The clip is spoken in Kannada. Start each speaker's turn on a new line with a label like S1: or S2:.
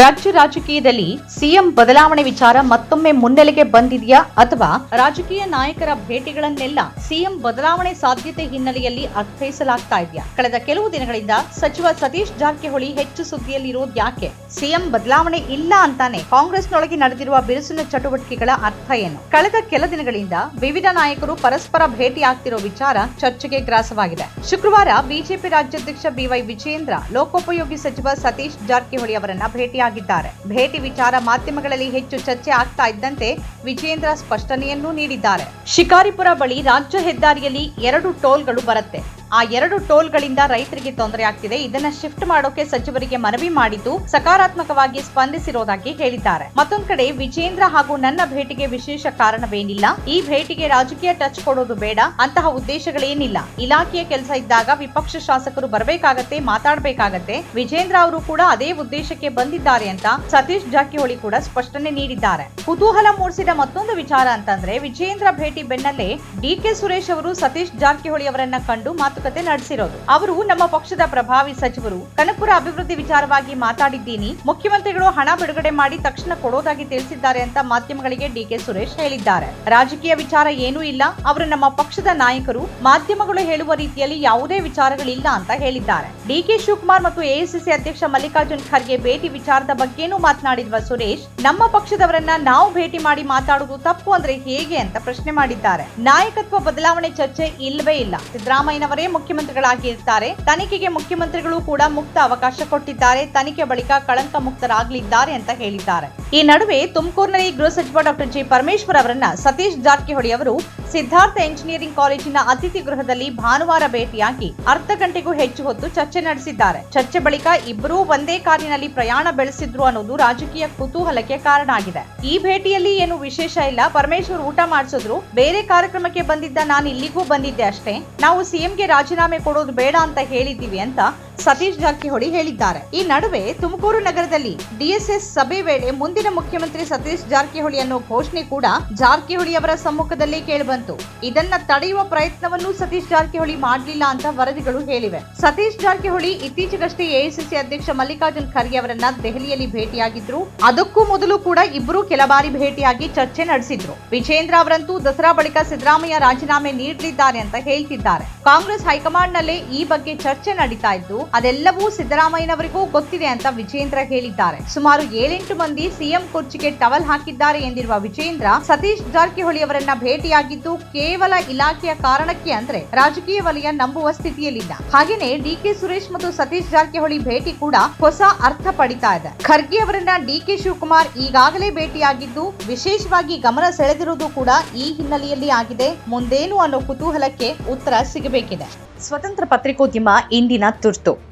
S1: ರಾಜ್ಯ ರಾಜಕೀಯದಲ್ಲಿ ಸಿಎಂ ಬದಲಾವಣೆ ವಿಚಾರ ಮತ್ತೊಮ್ಮೆ ಮುನ್ನೆಲೆಗೆ ಬಂದಿದೆಯಾ ಅಥವಾ ರಾಜಕೀಯ ನಾಯಕರ ಭೇಟಿಗಳನ್ನೆಲ್ಲ ಸಿಎಂ ಬದಲಾವಣೆ ಸಾಧ್ಯತೆ ಹಿನ್ನೆಲೆಯಲ್ಲಿ ಅರ್ಥೈಸಲಾಗ್ತಾ ಇದೆಯಾ? ಕಳೆದ ಕೆಲವು ದಿನಗಳಿಂದ ಸಚಿವ ಸತೀಶ್ ಜಾರಕಿಹೊಳಿ ಹೆಚ್ಚು ಸುದ್ದಿಯಲ್ಲಿರೋದು ಯಾಕೆ? ಸಿಎಂ ಬದಲಾವಣೆ ಇಲ್ಲ ಅಂತಾನೆ ಕಾಂಗ್ರೆಸ್ನೊಳಗೆ ನಡೆದಿರುವ ಬಿರುಸಿನ ಚಟುವಟಿಕೆಗಳ ಅರ್ಥ ಏನು? ಕಳೆದ ಕೆಲ ದಿನಗಳಿಂದ ವಿವಿಧ ನಾಯಕರು ಪರಸ್ಪರ ಭೇಟಿ ಆಗ್ತಿರೋ ವಿಚಾರ ಚರ್ಚೆಗೆ ಗ್ರಾಸವಾಗಿದೆ. ಶುಕ್ರವಾರ ಬಿಜೆಪಿ ರಾಜ್ಯಾಧ್ಯಕ್ಷ ಬಿವೈ ವಿಜಯೇಂದ್ರ, ಲೋಕೋಪಯೋಗಿ ಸಚಿವ ಸತೀಶ್ ಜಾರಕಿಹೊಳಿ ಅವರನ್ನ ಭೇಟಿಯಾಗಿದ್ದಾರೆ ಭೇಟಿ ವಿಚಾರ ಮಾಧ್ಯಮಗಳಲ್ಲಿ ಹೆಚ್ಚು ಚರ್ಚೆ ಆಗ್ತಾ ಇದ್ದಂತೆ ವಿಜೇಂದ್ರ ಸ್ಪಷ್ಟನೆಯನ್ನೂ ನೀಡಿದ್ದಾರೆ. ಶಿಕಾರಿಪುರ ಬಳಿ ರಾಜ್ಯ ಹೆದ್ದಾರಿಯಲ್ಲಿ ಎರಡು ಟೋಲ್ಗಳು ಬರುತ್ತೆ. ಆ ಎರಡು ಟೋಲ್ಗಳಿಂದ ರೈತರಿಗೆ ತೊಂದರೆ ಆಗ್ತಿದೆ. ಇದನ್ನ ಶಿಫ್ಟ್ ಮಾಡೋಕೆ ಸಚಿವರಿಗೆ ಮನವಿ ಮಾಡಿದ್ದು ಸಕಾರಾತ್ಮಕವಾಗಿ ಸ್ಪಂದಿಸಿರೋದಾಗಿ ಹೇಳಿದ್ದಾರೆ. ಮತ್ತೊಂದು ಕಡೆ ವಿಜೇಂದ್ರ ಹಾಗೂ ನನ್ನ ಭೇಟಿಗೆ ವಿಶೇಷ ಕಾರಣವೇನಿಲ್ಲ. ಈ ಭೇಟಿಗೆ ರಾಜಕೀಯ ಟಚ್ ಕೊಡೋದು ಬೇಡ. ಅಂತಹ ಉದ್ದೇಶಗಳೇನಿಲ್ಲ. ಇಲಾಖೆಯ ಕೆಲಸ ಇದ್ದಾಗ ವಿಪಕ್ಷ ಶಾಸಕರು ಬರಬೇಕಾಗತ್ತೆ, ಮಾತಾಡಬೇಕಾಗತ್ತೆ. ವಿಜೇಂದ್ರ ಅವರು ಕೂಡ ಅದೇ ಉದ್ದೇಶಕ್ಕೆ ಬಂದಿದ್ದಾರೆ ಅಂತ ಸತೀಶ್ ಜಾರಕಿಹೊಳಿ ಕೂಡ ಸ್ಪಷ್ಟನೆ ನೀಡಿದ್ದಾರೆ. ಕುತೂಹಲ ಮೂಡಿಸಿದ ಮತ್ತೊಂದು ವಿಚಾರ ಅಂತಂದ್ರೆ, ವಿಜೇಂದ್ರ ಭೇಟಿ ಬೆನ್ನಲ್ಲೇ ಡಿಕೆ ಸುರೇಶ್ ಅವರು ಸತೀಶ್ ಜಾರಕಿಹೊಳಿ ಅವರನ್ನ ಕಂಡು ಮಾತುಕತೆ ನಡೆಸಿರೋದು. ಅವರು ನಮ್ಮ ಪಕ್ಷದ ಪ್ರಭಾವಿ ಸಚಿವರು. ಕನಕಪುರ ಅಭಿವೃದ್ಧಿ ವಿಚಾರವಾಗಿ ಮಾತಾಡಿದ್ದೀನಿ. ಮುಖ್ಯಮಂತ್ರಿಗಳು ಹಣ ಬಿಡುಗಡೆ ಮಾಡಿ ತಕ್ಷಣ ಕೊಡೋದಾಗಿ ತಿಳಿಸಿದ್ದಾರೆ ಅಂತ ಮಾಧ್ಯಮಗಳಿಗೆ ಡಿಕೆ ಸುರೇಶ್ ಹೇಳಿದ್ದಾರೆ. ರಾಜಕೀಯ ವಿಚಾರ ಏನೂ ಇಲ್ಲ. ಅವರು ನಮ್ಮ ಪಕ್ಷದ ನಾಯಕರು. ಮಾಧ್ಯಮಗಳು ಹೇಳುವ ರೀತಿಯಲ್ಲಿ ಯಾವುದೇ ವಿಚಾರಗಳಿಲ್ಲ ಅಂತ ಹೇಳಿದ್ದಾರೆ. ಡಿಕೆ ಶಿವಕುಮಾರ್ ಮತ್ತು ಎಐಸಿಸಿ ಅಧ್ಯಕ್ಷ ಮಲ್ಲಿಕಾರ್ಜುನ್ ಖರ್ಗೆ ಭೇಟಿ ವಿಚಾರದ ಬಗ್ಗೆನೂ ಮಾತನಾಡಿರುವ ಸುರೇಶ್, ನಮ್ಮ ಪಕ್ಷದವರನ್ನ ನಾವು ಭೇಟಿ ಮಾಡಿ ಮಾತಾಡುವುದು ತಪ್ಪು ಅಂದ್ರೆ ಹೇಗೆ ಅಂತ ಪ್ರಶ್ನೆ ಮಾಡಿದ್ದಾರೆ. ನಾಯಕತ್ವ ಬದಲಾವಣೆ ಚರ್ಚೆ ಇಲ್ಲವೇ ಇಲ್ಲ. ಸಿದ್ದರಾಮಯ್ಯನವರೇ ಮುಖ್ಯಮಂತ್ರಿಗಳಾಗಿರ್ತಾರೆ ತನಿಖೆಗೆ ಮುಖ್ಯಮಂತ್ರಿಗಳು ಕೂಡ ಮುಕ್ತ ಅವಕಾಶ ಕೊಟ್ಟಿದ್ದಾರೆ. ತನಿಖೆ ಬಳಿಕ ಕಳಂಕ ಮುಕ್ತರಾಗಲಿದ್ದಾರೆ ಅಂತ ಹೇಳಿದ್ದಾರೆ. ಈ ನಡುವೆ ತುಮಕೂರಿನಲ್ಲಿ ಗೃಹ ಸಚಿವ ಡಾಕ್ಟರ್ ಜಿ. ಪರಮೇಶ್ವರ್ ಅವರನ್ನ ಸತೀಶ್ ಜಾರಕಿಹೊಳಿ ಅವರು ಸಿದ್ಧಾರ್ಥ ಎಂಜಿನಿಯರಿಂಗ್ ಕಾಲೇಜಿನ ಅತಿಥಿ ಗೃಹದಲ್ಲಿ ಭಾನುವಾರ ಭೇಟಿಯಾಗಿ ಅರ್ಧ ಗಂಟೆಗೂ ಹೆಚ್ಚು ಹೊತ್ತು ಚರ್ಚೆ ನಡೆಸಿದ್ದಾರೆ. ಚರ್ಚೆ ಬಳಿಕ ಇಬ್ಬರೂ ಒಂದೇ ಕಾರಿನಲ್ಲಿ ಪ್ರಯಾಣ ಬೆಳೆಸಿದ್ರು ಅನ್ನೋದು ರಾಜಕೀಯ ಕುತೂಹಲಕ್ಕೆ ಕಾರಣ ಆಗಿದೆ. ಈ ಭೇಟಿಯಲ್ಲಿ ಏನು ವಿಶೇಷ ಇಲ್ಲ. ಪರಮೇಶ್ವರ್ ಊಟ ಮಾಡಿಸಿದ್ರು. ಬೇರೆ ಕಾರ್ಯಕ್ರಮಕ್ಕೆ ಬಂದಿದ್ದ ನಾನು ಇಲ್ಲಿಗೂ ಬಂದಿದ್ದೆ ಅಷ್ಟೇ. ನಾವು ಸಿಎಂಗೆ ರಾಜೀನಾಮೆ ಕೊಡೋದು ಬೇಡ ಅಂತ ಹೇಳಿದ್ದೀವಿ ಅಂತ ಸತೀಶ್ ಜಾರಕಿಹೊಳಿ ಹೇಳಿದ್ದಾರೆ. ಈ ನಡುವೆ ತುಮಕೂರು ನಗರದಲ್ಲಿ ಡಿಎಸ್ಎಸ್ ಸಭೆ ವೇಳೆ ಮುಂದಿನ ಮುಖ್ಯಮಂತ್ರಿ ಸತೀಶ್ ಜಾರಕಿಹೊಳಿ ಅನ್ನೋ ಘೋಷಣೆ ಕೂಡ ಜಾರಕಿಹೊಳಿ ಅವರ ಸಮ್ಮುಖದಲ್ಲಿ ಕೇಳಿಬಂತು. ಇದನ್ನ ತಡೆಯುವ ಪ್ರಯತ್ನವನ್ನು ಸತೀಶ್ ಜಾರಕಿಹೊಳಿ ಮಾಡಲಿಲ್ಲ ಅಂತ ವರದಿಗಳು ಹೇಳಿವೆ. ಸತೀಶ್ ಜಾರಕಿಹೊಳಿ ಇತ್ತೀಚೆಗಷ್ಟೇ ಎಐಸಿಸಿ ಅಧ್ಯಕ್ಷ ಮಲ್ಲಿಕಾರ್ಜುನ್ ಖರ್ಗೆ ಅವರನ್ನ ದೆಹಲಿಯಲ್ಲಿ ಭೇಟಿಯಾಗಿದ್ರು. ಅದಕ್ಕೂ ಮೊದಲು ಕೂಡ ಇಬ್ಬರು ಕೆಲ ಬಾರಿ ಭೇಟಿಯಾಗಿ ಚರ್ಚೆ ನಡೆಸಿದ್ರು. ವಿಜೇಂದ್ರ ಅವರಂತೂ ದಸರಾ ಬಳಿಕ ಸಿದ್ದರಾಮಯ್ಯ ರಾಜೀನಾಮೆ ನೀಡಲಿದ್ದಾರೆ ಅಂತ ಹೇಳ್ತಿದ್ದಾರೆ. ಕಾಂಗ್ರೆಸ್ ಹೈಕಮಾಂಡ್ ನಲ್ಲೇ ಈ ಬಗ್ಗೆ ಚರ್ಚೆ ನಡೀತಾ ಇದ್ದು ಅದೆಲ್ಲವೂ ಸಿದ್ದರಾಮಯ್ಯನವರಿಗೂ ಗೊತ್ತಿದೆ ಅಂತ ವಿಜೇಂದ್ರ ಹೇಳಿದ್ದಾರೆ. ಸುಮಾರು ಏಳೆಂಟು ಮಂದಿ ಸಿಎಂ ಕುರ್ಚಿಗೆ ಟವಲ್ ಹಾಕಿದ್ದಾರೆ ಎಂದಿರುವ ವಿಜೇಂದ್ರ, ಸತೀಶ್ ಜಾರಕಿಹೊಳಿ ಅವರನ್ನ ಭೇಟಿಯಾಗಿದ್ದು ಕೇವಲ ಇಲಾಖೆಯ ಕಾರಣಕ್ಕೆ ಅಂದ್ರೆ ರಾಜಕೀಯ ವಲಯ ನಂಬುವ ಸ್ಥಿತಿಯಲ್ಲಿಲ್ಲ ಹಾಗೇನೆ ಡಿಕೆ ಸುರೇಶ್ ಮತ್ತು ಸತೀಶ್ ಜಾರಕಿಹೊಳಿ ಭೇಟಿ ಕೂಡ ಹೊಸ ಅರ್ಥ ಪಡಿತಾ ಇದೆ. ಖರ್ಗೆ ಅವರನ್ನ ಡಿಕೆ ಶಿವಕುಮಾರ್ ಈಗಾಗಲೇ ಭೇಟಿಯಾಗಿದ್ದು ವಿಶೇಷವಾಗಿ ಗಮನ ಸೆಳೆದಿರುವುದು ಕೂಡ ಈ ಹಿನ್ನೆಲೆಯಲ್ಲಿ ಆಗಿದೆ. ಮುಂದೇನು ಅನ್ನೋ ಕುತೂಹಲಕ್ಕೆ ಉತ್ತರ ಸಿಗಬೇಕಿದೆ. ಸ್ವತಂತ್ರ ಪತ್ರಿಕೋದ್ಯಮ ಇಂದಿನ ತುರ್ತು.